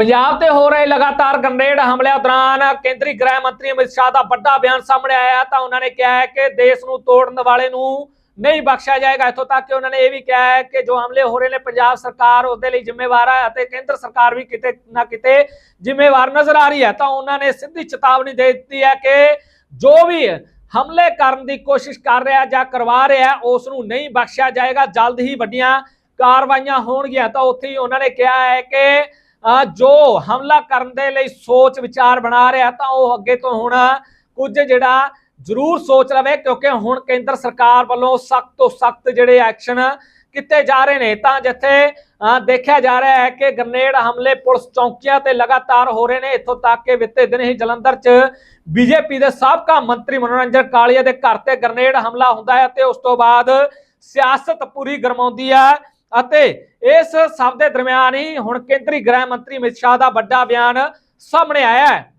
ਪੰਜਾਬ ਤੇ ਹੋ ਰਹੇ ਲਗਾਤਾਰ ਗੰਡੇੜ ਹਮਲਿਆਂ ਦੌਰਾਨ ਕੇਂਦਰੀ ਗ੍ਰਹਿ ਮੰਤਰੀ ਅਮਿਤ ਸ਼ਾਹ ਦਾ ਵੱਡਾ ਬਿਆਨ ਸਾਹਮਣੇ ਆਇਆ ਤਾਂ ਉਹਨਾਂ ਨੇ ਕਿਹਾ ਹੈ ਕਿ ਦੇਸ਼ ਨੂੰ ਤੋੜਨ ਵਾਲੇ ਨੂੰ ਨਹੀਂ ਬਖਸ਼ਿਆ ਜਾਏਗਾ। ਇੱਥੋਂ ਤੱਕ ਕਿ ਉਹਨਾਂ ਨੇ ਇਹ ਵੀ ਕਿਹਾ ਹੈ ਕਿ ਜੋ ਹਮਲੇ ਹੋ ਰਹੇ ਨੇ, ਪੰਜਾਬ ਸਰਕਾਰ ਉਹਦੇ ਲਈ ਜ਼ਿੰਮੇਵਾਰ ਹੈ ਅਤੇ ਕੇਂਦਰ ਸਰਕਾਰ ਵੀ ਕਿਤੇ ਨਾ ਕਿਤੇ ਜ਼ਿੰਮੇਵਾਰ ਨਜ਼ਰ ਆ ਰਹੀ ਹੈ। ਤਾਂ ਉਹਨਾਂ ਨੇ ਸਿੱਧੀ ਚੇਤਾਵਨੀ ਦੇ ਦਿੱਤੀ ਹੈ ਕਿ ਜੋ ਵੀ ਹਮਲੇ ਕਰਨ ਦੀ ਕੋਸ਼ਿਸ਼ ਕਰ ਰਿਹਾ ਜਾਂ ਕਰਵਾ ਰਿਹਾ ਉਸ ਨੂੰ ਨਹੀਂ ਬਖਸ਼ਿਆ ਜਾਏਗਾ। ਜਲਦ ਹੀ ਵੱਡੀਆਂ ਕਾਰਵਾਈਆਂ ਹੋਣਗੀਆਂ। ਤਾਂ ਉੱਥੇ ਹੀ ਉਹਨਾਂ ਨੇ ਕਿਹਾ ਹੈ ਕਿ ਜੋ ਹਮਲਾ ਕਰਨ ਦੇ ਲਈ ਸੋਚ ਵਿਚਾਰ ਬਣਾ ਰਿਹਾ ਤਾਂ ਉਹ ਅੱਗੇ ਤੋਂ ਹੁਣ ਕੁਝ ਜਿਹੜਾ ਜ਼ਰੂਰ ਸੋਚ ਲਵੇ ਕਿਉਂਕਿ ਹੁਣ ਕੇਂਦਰ ਸਰਕਾਰ ਵੱਲੋਂ ਸਖਤ ਤੋਂ ਸਖਤ ਜਿਹੜੇ ਐਕਸ਼ਨ ਕੀਤੇ ਜਾ ਰਹੇ ਨੇ। ਤਾਂ ਜਿੱਥੇ ਅਹ, ਦੇਖਿਆ ਜਾ ਰਿਹਾ ਹੈ ਕਿ ਗ੍ਰਨੇਡ ਹਮਲੇ ਪੁਲਿਸ ਚੌਂਕੀਆਂ ਤੇ ਲਗਾਤਾਰ ਹੋ ਰਹੇ ਨੇ। ਇੱਥੋਂ ਤੱਕ ਕਿ ਬੀਤੇ ਦਿਨ ਹੀ ਜਲੰਧਰ 'ਚ ਬੀਜੇਪੀ ਦੇ ਸਾਬਕਾ ਮੰਤਰੀ ਮਨੋਰੰਜਨ ਕਾਲੀਆ ਦੇ ਘਰ ਤੇ ਗ੍ਰਨੇਡ ਹਮਲਾ ਹੁੰਦਾ ਹੈ ਤੇ ਉਸ ਤੋਂ ਬਾਅਦ ਸਿਆਸਤ ਪੂਰੀ ਗਰਮਾਉਂਦੀ ਹੈ। ਅਤੇ ਇਸ ਸਭ ਦੇ ਦਰਮਿਆਨ ਹੀ ਹੁਣ ਕੇਂਦਰੀ ਗ੍ਰਹਿ ਮੰਤਰੀ ਅਮਿਤ ਸ਼ਾਹ ਦਾ ਵੱਡਾ ਬਿਆਨ ਸਾਹਮਣੇ ਆਇਆ ਹੈ।